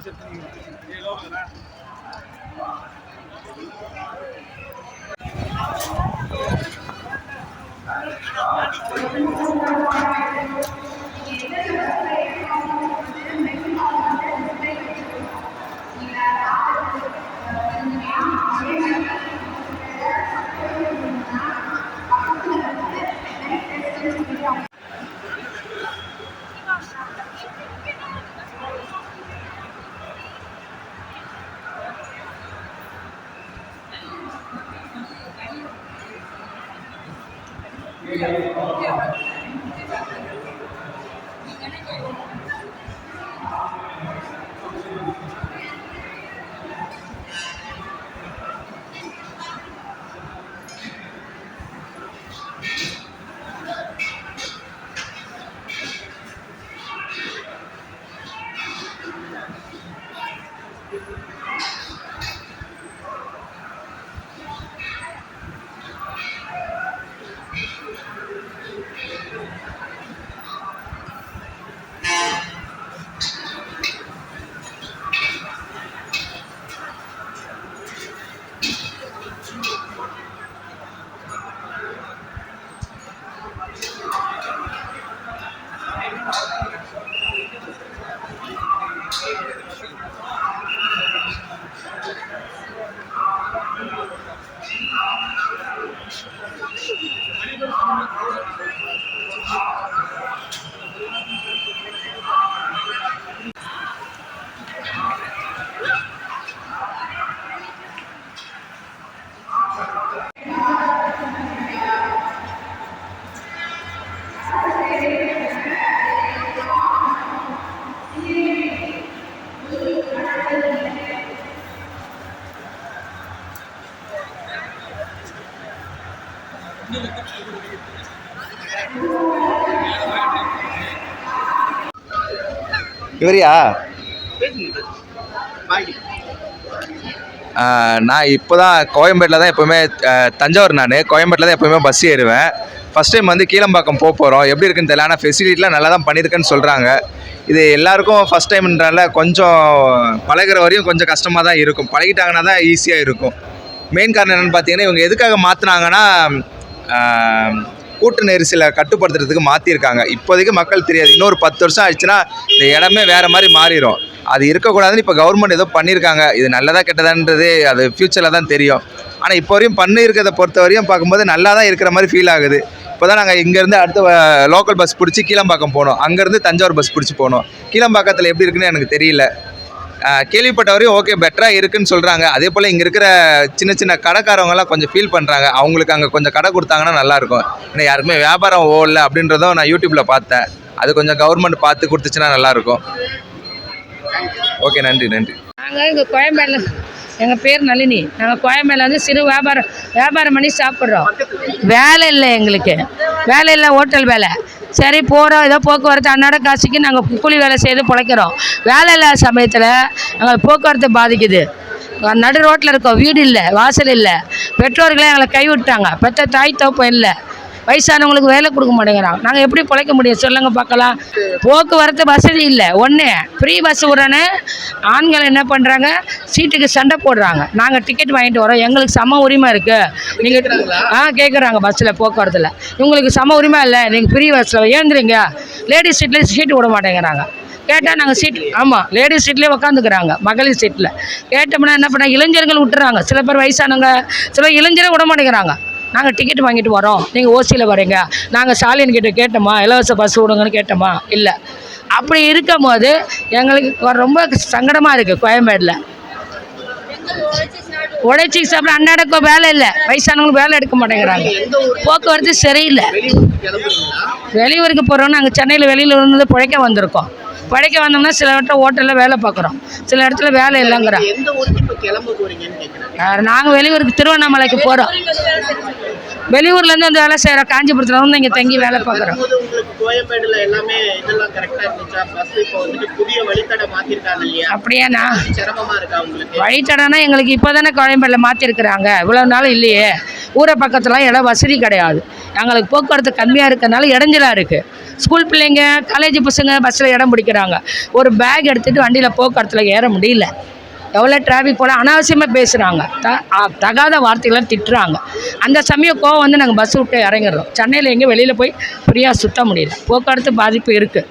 es el. இவரியா நான் இப்போ தான் கோயம்பேட்டில் தான் எப்போவுமே தஞ்சாவூர் நான். கோயம்பேட்டில் தான் எப்போவுமே பஸ் ஏறுவேன். ஃபஸ்ட் டைம் வந்து கீழம்பாக்கம் போக போகிறோம் எப்படி இருக்குன்னு தெரியல ஆனால் ஃபெசிலிட்டிலாம் நல்லா தான் பண்ணியிருக்கேன்னு சொல்கிறாங்க இது எல்லாருக்கும் ஃபஸ்ட் டைம்ன்றனால கொஞ்சம் பழகுற வரையும் கொஞ்சம் கஷ்டமாக தான் இருக்கும். பழகிட்டாங்கன்னா தான் ஈஸியாக இருக்கும். மெயின் காரணம் என்னென்னு பார்த்தீங்கன்னா இவங்க எதுக்காக மாற்றினாங்கன்னா கூட்ட நெரிசலை கட்டுப்படுத்துறதுக்கு மாற்றிருக்காங்க இப்போதைக்கு மக்கள் தெரியாது. இன்னொரு பத்து வருஷம் ஆயிடுச்சுன்னா இந்த இடமே வேறு மாதிரி மாறிடும் அது இருக்கக்கூடாதுன்னு இப்போ கவர்மெண்ட் ஏதோ பண்ணியிருக்காங்க இது நல்லதா கெட்டதான்றது அது ஃப்யூச்சரில் தான் தெரியும். ஆனால் இப்போ வரையும் பண்ணியிருக்கிறத பொறுத்த வரையும் பார்க்கும்போது நல்லா தான் இருக்கிற மாதிரி ஃபீல் ஆகுது. இப்போ தான் நாங்கள் இங்கேருந்து அடுத்த லோக்கல் பஸ் பிடிச்சி கீழம்பாக்கம் போனோம். அங்கேருந்து தஞ்சாவூர் பஸ் பிடிச்சி போனோம். கீழம்பாக்கத்தில் எப்படி இருக்குன்னு எனக்கு தெரியல. கேள்விப்பட்ட வரையும் ஓகே பெட்டராக இருக்குன்னு சொல்கிறாங்க அதே போல் இங்கே இருக்கிற சின்ன சின்ன கடைக்காரவங்கலாம் கொஞ்சம் ஃபீல் பண்ணுறாங்க அவங்களுக்கு அங்கே கொஞ்சம் கடை கொடுத்தாங்கன்னா நல்லாயிருக்கும் ஏன்னா யாருக்குமே வியாபாரம் ஓடல அப்படின்றதும் நான் யூடியூப்பில் பார்த்தேன். அது கொஞ்சம் கவர்மெண்ட் பார்த்து கொடுத்துச்சுன்னா நல்லாயிருக்கும் ஓகே நன்றி நன்றி. நாங்கள் இங்கே கோயம்பேடில் எங்கள் பேர் நளினி. நாங்கள் கோயம்பேடில் வந்து சிறு வியாபாரம் வியாபாரம் பண்ணி சாப்பிட்றோம். வேலை இல்லை எங்களுக்கு. வேலை இல்லை ஹோட்டல் வேலை. சரி போகிறோம் ஏதோ போக்குவரத்து அன்னாட காசுக்கு நாங்கள் கூலி வேலை செய்து பிழைக்கிறோம். வேலை இல்லாத சமயத்தில் எங்களுக்கு போக்குவரத்து பாதிக்குது. நடு ரோட்டில் இருக்கோம். வீடு இல்லை வாசல் இல்லை. பெற்றோர்களே எங்களை கைவிட்டாங்க. பெற்ற தாய் தோப்பம் இல்லை. வயசானவங்களுக்கு வேலை கொடுக்க மாட்டேங்கிறாங்க நாங்கள் எப்படி பிழைக்க முடியும்? சொல்லுங்க பார்க்கலாம். போக்குவரத்து வசதி இல்லை. ஒன்று ஃப்ரீ பஸ் விட்றேன்னு ஆண்கள் என்ன பண்ணுறாங்க சீட்டுக்கு சண்டை போடுறாங்க. நாங்கள் டிக்கெட் வாங்கிட்டு வரோம். எங்களுக்கு சம உரிமை இருக்குது நீங்கள் ஆ கேட்குறாங்க பஸ்ஸில் போக்குவரத்தில். உங்களுக்கு சம உரிமை இல்லை. நீங்கள் ஃப்ரீ பஸ்ஸில் ஏந்திரிங்க லேடிஸ் சீட்டில் சீட்டு விட மாட்டேங்கிறாங்க. கேட்டால் நாங்கள் சீட் ஆமாம் லேடிஸ் சீட்லேயே உட்காந்துக்கிறாங்க மகளிர் சீட்டில் கேட்டோம்னா என்ன பண்ண இளைஞர்கள் விட்டுறாங்க. சில பேர் வயசானவங்க சில இளைஞரே விட மாட்டேங்கிறாங்க. நாங்கள் டிக்கெட் வாங்கிட்டு வரோம். நீங்கள் ஓசியில் வரீங்க. நாங்கள் ஸ்டாலின் கிட்ட கேட்டோமா இலவச பஸ் விடுங்கன்னு கேட்டோமா? இல்லை. அப்படி இருக்கும் போது எங்களுக்கு ரொம்ப சங்கடமாக இருக்குது கோயம்பேடில். உழைச்சி சாப்பிட அன்னாடக்கும் வேலை இல்லை. வயசானவங்களுக்கு வேலை எடுக்க மாட்டேங்கிறாங்க. போக்குவரத்து சரியில்லை. வெளியூருக்கு போகிறோம் நாங்கள் சென்னையில் வெளியில் இருந்து பிழைக்க வந்திருக்கோம். பிழைக்க வந்தோம்னா சில இடத்துல ஹோட்டலில் வேலை பார்க்குறோம். சில இடத்துல வேலை இல்லைங்கிறோம் நாங்கள் வெளியூருக்கு திருவண்ணாமலைக்கு போகிறோம் வெளியூர்லேருந்து வந்து வேலை செய்கிறோம் காஞ்சிபுரத்தில் வந்து இங்கே தங்கி வேலை பார்க்குறோம். கோயம்பேடுல எல்லாமே இதெல்லாம் கரெக்டா இருந்துச்சு இருந்துச்சா? பஸ் இப்போ வந்துட்டு புதிய வழித்தட மாத்திருக்காங்க இல்லையா? அப்படியாண்ணா. சிரமமா இருக்கா உங்களுக்கு? வழித்தடனா எங்களுக்கு இப்போ தானே கோயம்பேடில் மாற்றிருக்கிறாங்க இவ்வளோ நாள் இல்லையே. ஊரை பக்கத்துலாம் இடம் வசதி கிடையாது. எங்களுக்கு போக்குவரத்து கம்மியாக இருக்கிறதுனால இடைஞ்சலாக இருக்குது ஸ்கூல் பிள்ளைங்க காலேஜ் பசங்க பஸ்ஸில் இடம் பிடிக்கிறாங்க. ஒரு பேக் எடுத்துகிட்டு வண்டியில் போக்குவரத்தில் ஏற முடியல. எவ்வளோ டிராஃபிக் போல அனாவசியமாக பேசுகிறாங்க த தகாத வார்த்தைகள்லாம் திட்டுறாங்க. அந்த சமயம் கோவம் வந்து நாங்கள் பஸ் விட்டு இறங்கிடுறோம். சென்னையில் எங்கேயும் வெளியில் போய் ஃப்ரீயாக சுத்த முடியல. போக்குவரத்து பாதிப்பு இருக்குது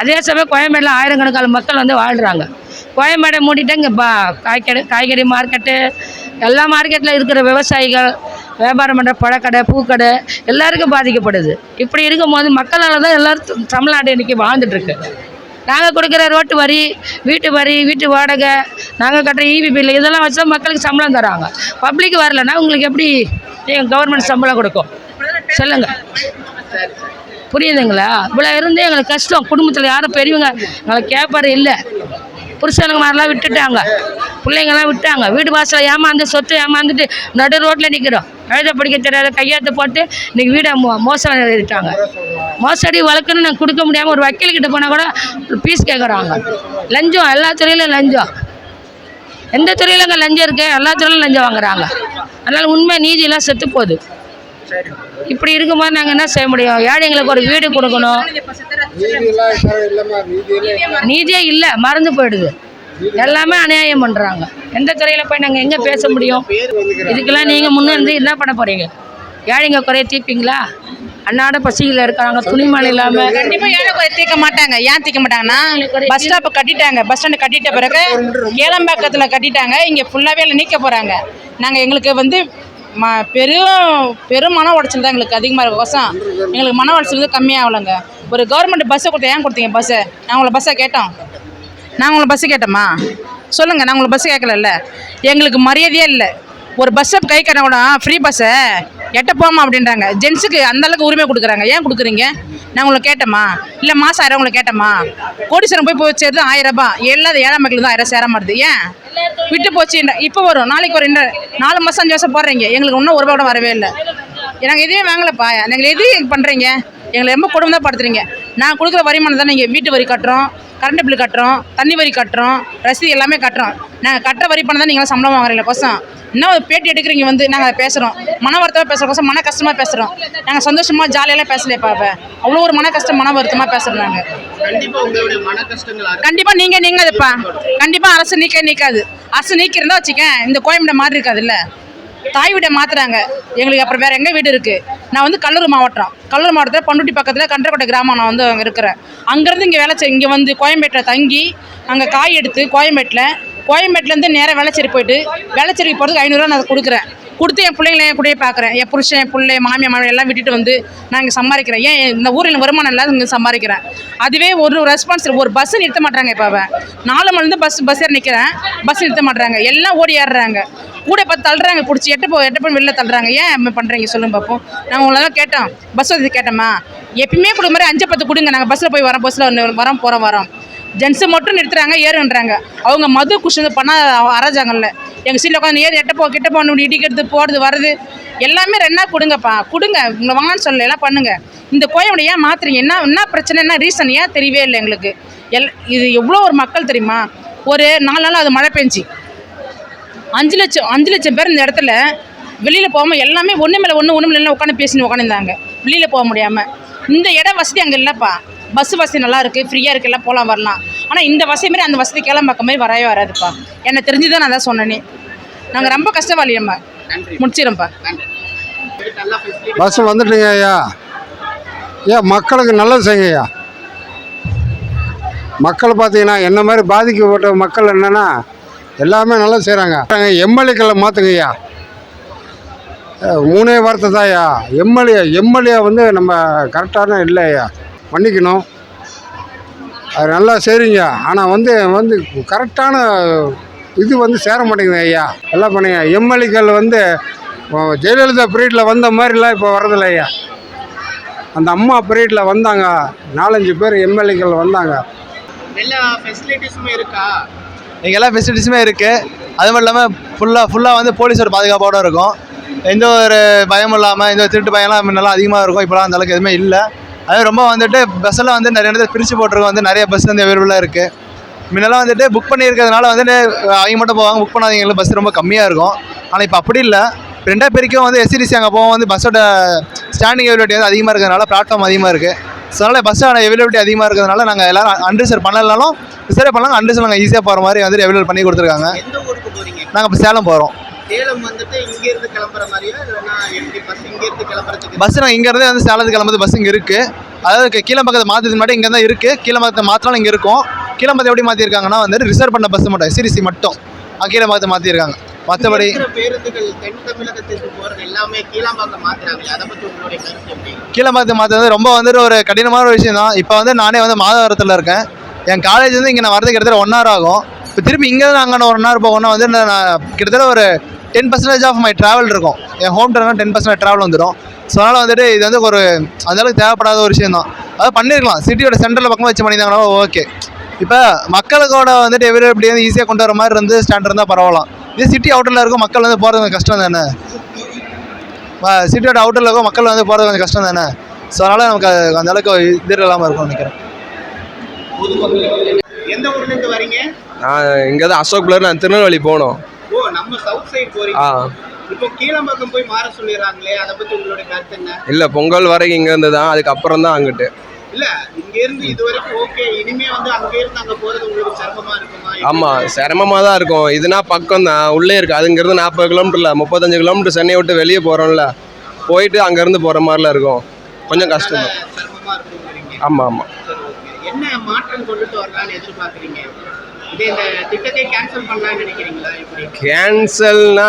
அதே சமயம் கோயம்பேடில் ஆயிரக்கணக்கான மக்கள் வந்து வாழ்கிறாங்க கோயம்பேடை மூடிட்டு இங்கே பா காய்கறி காய்கறி மார்க்கெட்டு எல்லா மார்க்கெட்டில் இருக்கிற விவசாயிகள் வியாபாரம் பண்ணுற பழக்கடை பூக்கடை எல்லாருக்கும் பாதிக்கப்படுது. இப்படி இருக்கும்போது மக்களால் தான் எல்லோரும் தமிழ்நாடு இன்றைக்கி வாழ்ந்துட்டுருக்கு நாங்கள் கொடுக்குற ரோட்டு வரி வீட்டு வரி வீட்டு வாடகை நாங்கள் கட்டுற ஈபி பில்லு இதெல்லாம் வச்சு தான் மக்களுக்கு சம்பளம் தராங்க. பப்ளிக் வரலன்னா உங்களுக்கு எப்படி கவர்மெண்ட் சம்பளம் கொடுக்கும்? சொல்லுங்கள் புரியுதுங்களா? இவ்வளோ இருந்தே எங்களுக்கு கஷ்டம். குடும்பத்தில் யாரும் பெரியவங்க எங்களை கேட்பாரு இல்லை. புருஷனுங்க மாதிரிலாம் விட்டுட்டாங்க. பிள்ளைங்கெல்லாம் விட்டாங்க. வீடு வாசலில் ஏமாந்து சொத்து ஏமாந்துட்டு நடு ரோட்டில் நிற்கிறோம் எழுத படிக்க தெரியாத கையாத்து போட்டு இன்றைக்கி வீடை மோ மோசம் எழுதிட்டாங்க மோசடி வழக்குன்னு நாங்கள் கொடுக்க முடியாமல் ஒரு வக்கீல்கிட்ட போனால் கூட பீஸ் கேட்குறாங்க லஞ்சம் எல்லா துறையிலும் லஞ்சம். எந்த துறையிலங்க லஞ்சம் இருக்குது எல்லா துறையிலும் லஞ்சம் வாங்குறாங்க. அதனால் உண்மை நீதியெல்லாம் செத்து போகுது. இப்படி இருக்கும்போது நாங்கள் என்ன செய்ய முடியும்? ஏழைங்களுக்கு ஒரு வீடு கொடுக்கணும்? நீதியே இல்லை. மறந்து போயிடுது. எல்லாமே அநியாயம் பண்ணுறாங்க எந்த துறையில் போய் நாங்கள் எங்கே பேச முடியும்? இதுக்கெல்லாம் நீங்கள் முன்னிருந்து என்ன பண்ண போகிறீங்க ஏழைங்க குறைய தீர்ப்பீங்களா? அன்னாட பசியில் இருக்காங்க துணிமணி இல்லாமல் கண்டிப்பா ஏழை குறை தீர்க்க மாட்டாங்க. ஏன் தீர்க்க மாட்டாங்கன்னா பஸ் ஸ்டாப் கட்டிட்டாங்க. பஸ் ஸ்டாண்ட் கட்டிட்ட பிறகு ஏலம்பாக்கத்தில் கட்டிட்டாங்க. இங்கே ஃபுல்லாகவே இல்லை நீக்க போகிறாங்க நாங்கள் எங்களுக்கு வந்து ம பெரும் பெரும் மன உடச்சல் தான் எங்களுக்கு அதிகமாக இருக்க. கோசம் எங்களுக்கு மன உடச்சல் வந்து கம்மியாகலைங்க. ஒரு கவர்மெண்ட் பஸ்ஸை கொடுத்தா ஏன் கொடுத்தீங்க பஸ்ஸை நான் உங்களை பஸ்ஸை கேட்டோம். நாங்கள் உங்களை பஸ்ஸு கேட்டோமா? சொல்லுங்கள் நான் உங்களை பஸ்ஸு கேட்கல எங்களுக்கு மரியாதையே இல்லை. ஒரு பஸ்ஸை கை கட்டினா கூட ஃப்ரீ பஸ்ஸை எட்ட போமா அப்படின்றாங்க. ஜென்ஸுக்கு அந்த அளவுக்கு உரிமை கொடுக்குறாங்க. ஏன் கொடுக்குறீங்க? நான் உங்களை கேட்டோமா இல்லை மாதம் ஆயிரம் உங்களை கேட்டோமா கோடீஸ்வரம் போய் போய் சேர்த்து ஆயிரம் ரூபாய். எல்லா ஏழை மக்கள் தான் ஆயிரம் சேர மாட்டுது. ஏன்? விட்டு போச்சு இப்போ வரும். நாளைக்கு ஒரு நாலு மாதம் அஞ்சு வருஷம் போடுறீங்க. எங்களுக்கு இன்னும் ஒரு ரூபா கூட வரவே இல்லை. நாங்கள் எதுவுமே வாங்கலப்பா. நீங்கள் எது பண்ணுறீங்க எங்களை ரொம்ப கொடுமை தான் படுத்துறீங்க. நான் கொடுக்குற வருமானம் தான் நீங்கள் வீட்டு வரி கட்டுறோம். கரண்ட் பில் கட்டுறோம் தண்ணி வரி கட்டுறோம் ரசீது எல்லாமே கட்டுறோம். நாங்கள் கட்டுற வரி பணம் தான் நீங்களாம் சம்பளம் வாங்குறீங்க கோசம் இன்னும் ஒரு பேட்டி எடுக்கிறீங்க வந்து நாங்கள் அதை பேசுகிறோம் மன வருத்தமாக பேசுகிற கோசம் மன கஷ்டமாக பேசுகிறோம் நாங்கள் சந்தோஷமாக ஜாலியெல்லாம் பேசலையப்பா இப்போ அவ்வளோ ஒரு மன கஷ்டம் மன வருத்தமாக பேசுகிறோம் நாங்கள் கண்டிப்பா உங்களுடைய மன கஷ்டங்கள் அரு- கண்டிப்பா நீங்க நீங்காதுப்பா. கண்டிப்பா அரசு நீக்க நீக்காது. அரசு நீக்கிருந்தா வச்சுக்க இந்த கோயம்பேடு மாதிரி இருக்காதுல்ல. தாய் வீட்டை மாத்துறாங்க. எங்களுக்கு அப்புறம் வேற எங்க வீடு இருக்கு? நான் வந்து கல்லூர் மாவட்டம். கல்லூர் மாவட்டத்தில் பண்ருட்டி பக்கத்தில் கன்றக்கோட்டை கிராமம் நான் வந்து அங்கே இருக்கிறேன். அங்கேருந்து இங்கே வேலை செய் இங்கே வந்து கோயம்பேட்டில் தங்கி அங்கே காய் எடுத்து கோயம்பேட்டில் கோயம்பேட்டிலேருந்து நேராக வேளச்சேரி போயிட்டு வேளச்சேரிக்கு போகிறதுக்கு ஐநூறுரூவா நான் கொடுக்குறேன். கொடுத்து என் பிள்ளைங்களை என் கூடயே பார்க்குறேன். என் புருஷன் என் பிள்ளை மாமியார் மாமியார் எல்லாம் விட்டுட்டு வந்து நான் இங்கே சம்பாதிக்கிறேன். ஏன் இந்த ஊரில் வருமானம் இல்லாத இங்கே சம்பாதிக்கிறேன். அதுவே ஒரு ரெஸ்பான்ஸ் ஒரு பஸ் நிறுத்த மாட்டாங்க இப்போ அவன். நாலு மணிலேருந்து பஸ் பஸ் ஏற நிற்கிறேன் பஸ் நிறுத்த மாட்டாங்க எல்லாம் ஓடி ஏறுறாங்க. கூட பார்த்து தள்ளுறாங்க பிடிச்சி எட்ட போ எட்ட போய் வெளில தள்ளுறாங்க. ஏன் இப்படி பண்ணுறீங்க சொல்லுங்க பார்ப்போம் நாங்கள் உங்களை தான் கேட்டோம். பஸ் வசதி கேட்டோமா? எப்பயுமே கொடுக்க மாதிரி அஞ்சு பத்து கொடுங்க. நாங்கள் பஸ்ஸில் போய் வரோம் பஸ்ஸில் வரோம் போகிறோம் வரோம். ஜென்ஸை மட்டும் நிறுத்துறாங்க ஏறுன்றாங்க. அவங்க மது குஷன் பண்ணால் அராஜாங்கல்ல எங்கள் சீட்டில் உட்காந்து ஏறி எட்ட போ கிட்ட போகணும் இடிக்கிறது போகிறது வர்றது எல்லாமே ரெண்டா கொடுங்கப்பா. கொடுங்க உங்களை வாங்கன்னு சொல்லல எல்லாம் பண்ணுங்கள் இந்த கோயம்புடைய ஏன் மாத்துறீங்க? என்ன என்ன பிரச்சனை என்ன ரீசன் ஏன் தெரியவே இல்லை எங்களுக்கு? எல் இது எவ்வளோ ஒரு மக்கள் தெரியுமா? ஒரு நாலு நாள் அது மழை பெஞ்சு. அஞ்சு லட்சம் அஞ்சு லட்சம் பேர் இந்த இடத்துல வெளியில் போகாமல் எல்லாமே ஒன்று மேலே ஒன்று ஒன்று மேலே உட்காந்து பேசின்னு உட்காந்துருந்தாங்க வெளியில் போக முடியாமல் இந்த இட வசதி அங்கே இல்லைப்பா. பஸ் வசதி நல்லா இருக்குது ஃப்ரீயாக இருக்குது எல்லாம் போகலாம் வரலாம். ஆனால் இந்த வசதி மாதிரி அந்த வசதி கிளம்பாக்க மாதிரி வரவே வராதுப்பா. என்னை தெரிஞ்சு தான் நான் தான் சொன்னேனே. நாங்கள் ரொம்ப கஷ்டவாளி நம்ம. முடிச்சிடும்ப்பா பஸ் வந்துட்டுங்க ஐயா. ஏன் மக்களுக்கு நல்லது செய்யுங்க ஐயா. மக்கள் பார்த்தீங்கன்னா என்ன மாதிரி பாதிக்கப்பட்ட மக்கள் என்னென்னா எல்லாமே நல்லா செய்கிறாங்க எம்எல்ஏக்களை மாற்றுங்க ஐயா. அஹ் மூணே வார்த்தை தான் ஐயா. எம்எல்ஏ எம்எல்ஏ வந்து நம்ம கரெக்டான இல்லை ஐயா. மன்னிக்கணும். அது நல்லா செய்கிறீங்க ஆனால் வந்து வந்து கரெக்டான இது வந்து சேர மாட்டேங்குது ஐயா. எல்லாம் பண்ணுங்க. எம்எல்ஏக்கள் வந்து ஜெயலலிதா பீரியடில் வந்த மாதிரிலாம் இப்போ வரதில்லை ஐயா. அந்த அம்மா பீரியடில் வந்தாங்க. நாலஞ்சு பேர் எம்எல்ஏக்கள் வந்தாங்க. எல்லா ஃபெசிலிட்டிஸுமே இருக்கா? இங்கே எல்லா ஃபெசிலிட்டிஸுமே இருக்குது அது மட்டும் இல்லாமல் ஃபுல்லாக ஃபுல்லாக வந்து போலீஸோட பாதுகாப்போடு இருக்கும். எந்த ஒரு பயமும் இல்லாமல் எந்த ஒரு திருட்டு பயம்லாம் முன்னெல்லாம் அதிகமாக இருக்கும். இப்போலாம் அந்த அளவுக்கு எதுவுமே இல்லை. அது ரொம்ப வந்துட்டு பஸ்ஸெல்லாம் வந்து நிறைய இடத்துல பிரித்து போட்டிருக்கோம். வந்து நிறைய பஸ் வந்து அவைலபிளாக இருக்குது முன்னெல்லாம் வந்துட்டு புக் பண்ணியிருக்கிறதுனால வந்துட்டு அவங்க மட்டும் போவாங்க. புக் பண்ணாதவங்களுக்கு பஸ் ரொம்ப கம்மியாக இருக்கும். ஆனால் இப்போ அப்படி இல்லை. ரெண்டா பேருக்கும் வந்து எஸ்சிடிசி அங்கே போவோம் வந்து பஸ்ஸோட ஸ்டாண்டிங் அவைலபிலிட்டி வந்து அதிகமாக இருக்கிறதுனால பிளாட்ஃபார்ம் அதிகமாக இருக்குது ஸோ அதனால் பஸ்ஸோட அவைலபிலிட்டி அதிகமாக இருக்கிறதுனால நாங்கள் எல்லாரும் அன்ரிசர்வ் பண்ணலனாலும் ரிசர்வ் பண்ணலாம் அன்ரிசர்வ் நாங்கள் ஈஸியாக போகிற மாதிரி வந்து அவைலபிள் பண்ணி கொடுத்துருக்காங்க. நாங்கள் இப்போ சேலம் போகிறோம் சேலம் வந்துட்டு இங்க இருந்து கிளம்புற மாதிரியா? இல்லைன்னா எப்படி பஸ் இங்க இருந்து கிளம்புறதுக்கு? பஸ் நாங்கள் இங்கேருந்தே வந்து சேலத்துக்கு கிளம்புறது பஸ் இங்கே இருக்குது அதாவது கீ- கீழம்பக்கத்தை மாற்றதுக்கு மட்டும் இங்கே தான் இருக்குது கீழம்பக்கத்தை மாற்றினாலும் இங்கே இருக்கும். கீழம்பக்கத்தை எப்படி மாற்றிருக்காங்கன்னா வந்துட்டு ரிசர்வ் பண்ண பஸ் மட்டும் எஸ்சிடிசி மட்டும். அங்கே கீழம்பக்கத்தை மாற்றிருக்காங்க மற்றபடி பேருந்துகள் தென் தமிழகத்திற்கு போறது எல்லாமே கீழாம்பாக்கம் மாத்துறாங்களே? அதை பத்தி உங்களுடைய கருத்து எப்படி? கீழம்பக்கத்தை மாற்றுறது ரொம்ப வந்துட்டு ஒரு கடினமான ஒரு விஷயம் தான் இப்போ வந்து நானே வந்து மாதவரத்தில் இருக்கேன். என் காலேஜ் வந்து இங்கே நான் வரதுக்கு கிட்டத்தட்ட ஒன் ஹவர் ஆகும். இப்போ திருப்பி இங்கே தான் அங்கே ஒன் ஹவர் போகணும்னா வந்து நான் கிட்டத்தட்ட ஒரு ten percentage of my travel இருக்கும். என் home town ten percentage travel வந்துடும் ஸோ அதனால் வந்துட்டு இது வந்து ஒரு அந்த அளவுக்கு தேவைப்படாத ஒரு விஷயம் தான். அதாவது பண்ணிருக்கலாம். சிட்டியோட சென்டரில் பக்கமாக வச்சு பண்ணியிருந்தாங்கன்னா ஓகே இப்போ மக்களுக்கோட வந்துட்டு எவ்வளோ இப்படி வந்து ஈஸியாக கொண்டு வர மாதிரி இருந்து ஸ்டாண்ட் இருந்தால் பரவாயில்லாம் இதே சிட்டி அவுட்டரில் இருக்கும் மக்கள் வந்து போகிறது கொஞ்சம் கஷ்டம் தானே? சிட்டியோட அவுட்டரில் இருக்கும் மக்கள் வந்து போகிறது கொஞ்சம் கஷ்டம் தானே? ஸோ அதனால் நமக்கு அது அந்த அளவுக்கு இது இல்லாமல் இருக்கும்னு நினைக்கிறேன். எந்த வரீங்க? நான் இங்கே தான் அசோக் பிளர் நான் திருநெல்வேலி போகணும். ஓ நம்ம சவுத் சைடு போறீங்க. இப்போ கீழம்பாக்கம் போய் மாற சொல்லிடுறாங்களே அதை பத்தி உங்களுடைய கருத்து என்ன? இல்லை பொங்கல் வரைக்கும் இங்கேருந்து தான் அதுக்கப்புறம் தான் அங்கிட்டு. இல்ல இங்க இருந்து இது வரைக்கும் ஓகே இனிமே வந்து அங்க இருந்து அங்க போறது உங்களுக்கு சிரமமா இருக்குமா? ஆமாம் சிரமமாக தான் இருக்கும். இதுனா பக்கம் தான் உள்ளே இருக்குது அதுங்கிறது நாற்பது கிலோமீட்டர் இல்லை முப்பத்தஞ்சு கிலோமீட்டர் சென்னையை விட்டு வெளியே போகிறோம்ல போயிட்டு அங்கேருந்து போகிற மாதிரிலாம் இருக்கும். கொஞ்சம் கஷ்டம் தான் சிரமமா சரி ஓகே என்ன மாற்றம் கொண்டுட்டு வரலாம்னு எதிர்பார்க்குறீங்க? இதே கேன்சல்னா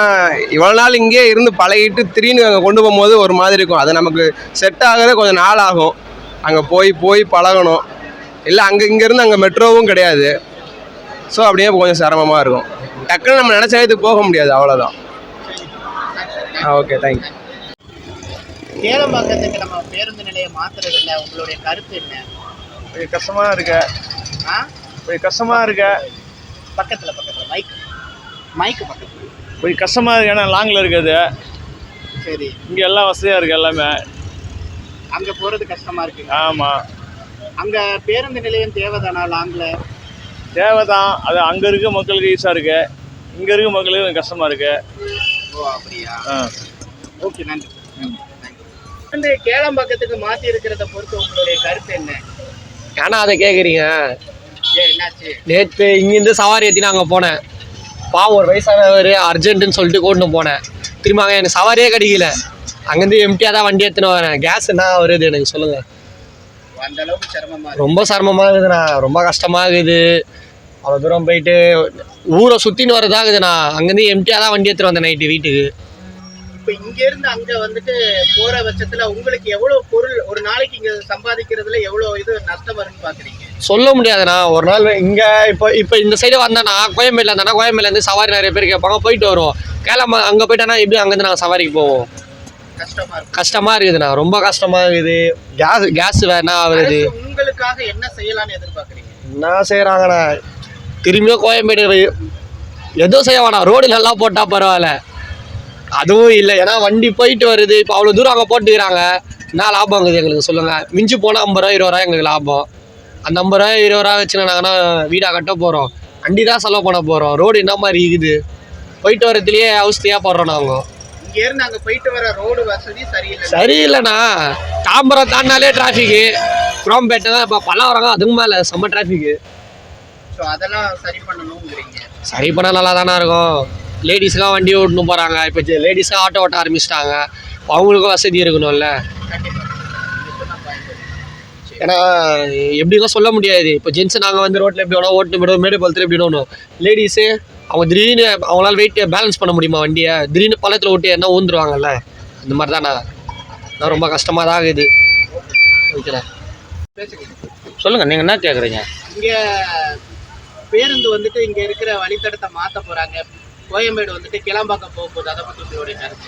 இவ்வளோ நாள் இங்கேயே இருந்து பழகிட்டு திடீர்னு அங்கே கொண்டு போகும்போது ஒரு மாதிரி இருக்கும். அது நமக்கு செட் ஆகிறது கொஞ்சம் நாள் ஆகும் அங்கே போய் போய் பழகணும். இல்லை அங்கே இங்கேருந்து அங்கே மெட்ரோவும் கிடையாது. ஸோ அப்படியே கொஞ்சம் சிரமமாக இருக்கும். டக்குன்னு நம்ம நினச்ச இடத்துக்கு போக முடியாது. அவ்வளோதான் ஆ ஓகே தேங்க்யூ கேளம்பாக்கத்துக்கு நம்ம பேருந்து நிலையம் மாத்துறது இல்ல உங்களுடைய கருத்து என்ன? கொஞ்சம் கஷ்டமாக இருக்கு ஆ? கொஞ்சம் கஷ்டமாக இருக்கு. பக்கத்துல பக்கத்துல மைக் மைக் பக்கத்துல. கொஞ்சம் கஷ்டமாக இருக்கு ஏன்னா லாங்கில் இருக்குது சரி. இங்கே எல்லாம் வசதியாக இருக்குது எல்லாமே. அங்க போறது கஷ்டமா இருக்கு. ஆமாம் அங்க பேருந்து நிலையம் தேவைதானா லாங்ல தேவை தான் அது அங்கே இருக்க மக்களுக்கு ஈஸியாக இருக்கு. இங்கே இருக்க மக்களுக்கு கொஞ்சம் கஷ்டமாக இருக்கு. ஓ அப்படியா? ஆ. ஓகே நன்றி. வந்து கேளம்பாக்கத்துக்கு மாத்தி இருக்கிறத பொறுத்து உங்களுடைய கருத்து என்ன? ஏன்னா அதை கேட்குறீங்க நேற்று இங்கேருந்து சவாரி ஏற்றினா அங்கே போனேன். பாவம் ஒரு வயசானவர் அர்ஜென்ட்டுன்னு சொல்லிட்டு கூட்டின்னு போனேன். திரும்ப அங்கே எனக்கு சவாரியே கிடைக்கல. அங்கேருந்து எம்டியாக தான் வண்டி எடுத்துன்னு வரேன். கேஸ் என்ன வருது எனக்கு சொல்லுங்கள் ரொம்ப சிரமமாக இருக்குதுண்ணா. ரொம்ப கஷ்டமாக இருக்குது. அவ்வளோ தூரம் போயிட்டு ஊரை சுற்றின்னு வரதா இருக்குதுண்ணா. அங்கேருந்து எம்டியாக தான் வண்டி எடுத்துகிட்டு வந்தேன் நைட்டு வீட்டுக்கு. இப்ப இங்க இருந்து அங்க வந்துட்டு போற பட்சத்துல உங்களுக்கு எவ்வளவு பொருள் ஒரு நாளைக்கு இங்க சம்பாதிக்கிறதுல எவ்வளவு இது நஷ்டம் வரும்னு பாக்குறீங்க? சொல்ல முடியாதுண்ணா. ஒரு நாள் இங்கே இப்போ இப்போ இந்த சைடு வந்தேன்னா கோயம்பேட்டில் இருந்தானா கோயம்பேட்டிலேருந்து சவாரி நிறைய பேர் கேட்பாங்க. போயிட்டு வருவோம். கேளம்ப அங்கே போயிட்டோன்னா எப்படி அங்கேருந்து நாங்கள் சவாரிக்கு போவோம்? கஷ்டமா இருக்கும் கஷ்டமாக இருக்குதுண்ணா. ரொம்ப கஷ்டமாக இருக்குது. கேஸ் கேஸ் வேணா அரசு உங்களுக்காக என்ன செய்யலாம்னு எதிர்பார்க்கறீங்க? என்ன செய்கிறாங்கண்ணா திரும்பியும் கோயம்பேடு எதுவும் செய்ய வேணாம். ரோடு நல்லா போட்டால் பரவாயில்ல. அதுவும் இல்லை. ஏன்னா வண்டி போயிட்டு வருது. இப்போ அவ்வளோ தூரம் அங்கே போட்டுக்கிறாங்க. என்ன லாபம் இருக்குது எங்களுக்கு? சொல்லுங்கள் மிஞ்சி போனால் ஐம்பது ரூபா இருபது ரூபா எங்களுக்கு லாபம். அந்த ஐம்பது ரூபா இருபது ரூபா வச்சு நாங்கன்னா வீடாக கட்ட போகிறோம் வண்டி தான் செலவு பண்ண போகிறோம் ரோடு என்ன மாதிரி இருக்குது? போயிட்டு வரதுலேயே அவஸ்தையாக போடுறோம் நாங்கள் அங்க போயிட்டு வர ரோடு வசதி சரியில்லை. சரியில்லைண்ணா. தாம்பரம் தாண்டினாலே டிராஃபிக்கு குரோம்பேட்டை தான் இப்போ பல்லாவரங்க அதுக்கு மேலே செம்ம டிராஃபிக்கு ஸோ அதெல்லாம் சரி பண்ணணுங்கிறீங்க சரி பண்ணால் நல்லா தானே இருக்கும் லேடிஸ்லாம் வண்டி ஓட்டணும் போகிறாங்க இப்போ லேடிஸ்லாம் ஆட்டோ ஓட்ட ஆரம்பிச்சிட்டாங்க. அவங்களுக்கும் வசதி இருக்கணும்ல. கண்டிப்பா. நீங்க சொன்ன point. ஏன்னா எப்படிலாம் சொல்ல முடியாது. இப்போ ஜென்ஸ் நாங்கள் வந்து ரோட்டில் எப்படி வேணா ஓட்டு போய்டும் மேடு பழத்தில் எப்படி வேணும் லேடிஸு அவங்க திடீர்னு அவங்களால வெயிட் பேலன்ஸ் பண்ண முடியுமா வண்டியை? திடீர்னு பள்ளத்தில் ஓட்டி என்ன ஊந்துருவாங்கல்ல? அந்த மாதிரி தானே நான் ரொம்ப கஷ்டமாக தான் ஆகுது. ஓகேண்ணா சொல்லுங்கள் நீங்கள் என்ன கேட்குறீங்க இங்க பேருந்து வந்துட்டு இங்க இருக்கிற வழித்தடத்தை மாத்த போறாங்க. கோயம்பேடு வந்துட்டு கிளம்பாக்கம் போக போகுது அதை பத்தி உங்களுடைய கருத்து?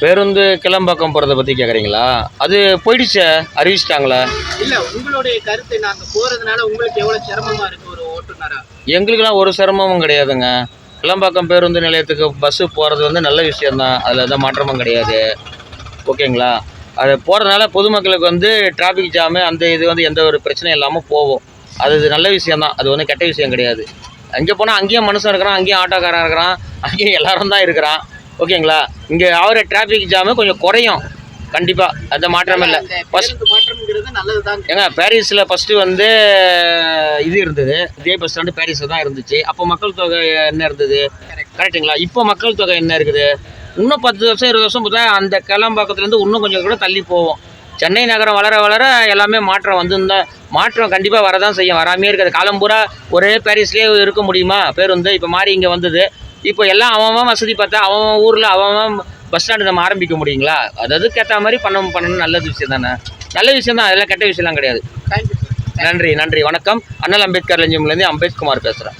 பேருந்து கிளம்பாக்கம் போகிறத பற்றி கேட்குறீங்களா அது போயிடுச்சே அறிவிச்சிட்டாங்களே? இல்ல உங்களுடைய கருத்து நாங்க போறதுனால உங்களுக்கு எவ்வளவு சிரமமா இருக்கு ஒரு ஓட்டுநரா? எங்களுக்கெல்லாம் ஒரு சிரமமும் கிடையாதுங்க. கிளம்பாக்கம் பேருந்து நிலையத்துக்கு பஸ்ஸு போகிறது வந்து நல்ல விஷயந்தான் அதில் எந்த மாற்றமும் கிடையாது. ஓகேங்களா? அது போகிறதுனால பொதுமக்களுக்கு வந்து டிராஃபிக் ஜாமு அந்த இது வந்து எந்த ஒரு பிரச்சனையும் இல்லாமல் போகும். அது நல்ல விஷயம்தான். அது ஒன்றும் கெட்ட விஷயம் கிடையாது. அங்கே போனால் அங்கேயும் மனுஷன் இருக்கிறான் அங்கேயும் ஆட்டோக்காரன் இருக்கிறான் அங்கேயும் எல்லாரும் தான் இருக்கிறான். ஓகேங்களா? இங்கே ஆகிற டிராஃபிக் ஜாமு கொஞ்சம் குறையும். கண்டிப்பாக அந்த மாற்றம் இல்லை. ஃபஸ்ட் மாற்றம்ங்கிறது நல்லதுதான் ஏங்க பாரிஸில் ஃபஸ்ட்டு வந்து இது இருந்தது. இதே பஸ் ஸ்டாண்டு பாரிஸில் தான் இருந்துச்சு. அப்போ மக்கள் தொகை என்ன இருந்தது? கரெக்ட்டுங்களா? இப்போ மக்கள் தொகை என்ன இருக்குது? இன்னும் பத்து வருஷம் இருபது வருஷம் பார்த்தா அந்த கிளம்பாக்கத்துலேருந்து இன்னும் கொஞ்சம் கூட தள்ளி போவோம் சென்னை நகரம் வளர வளர எல்லாமே மாற்றம் வந்து இந்த மாற்றம் கண்டிப்பாக வரதான் செய்யும். வராமே இருக்காது. காலம் பூரா ஒரே பாரிஸ்லேயே இருக்க முடியுமா? பேருந்து. இப்போ மாறி இங்கே வந்தது. இப்போ எல்லாம் அவன் வசதி பார்த்தா அவன் ஊரில் அவன் பஸ் ஸ்டாண்டு நம்ம ஆரம்பிக்க முடியுங்களா? அது அதுக்கேற்ற மாதிரி பண்ண பண்ணணும் நல்லது விஷயம் தானே? நல்ல விஷயம் தான் அதெல்லாம் கெட்ட விஷயம்லாம் கிடையாது. நன்றி நன்றி வணக்கம். அண்ணல் அம்பேத்கர் லஞ்சம்லேருந்து அம்பேத்குமார் பேசுகிறேன்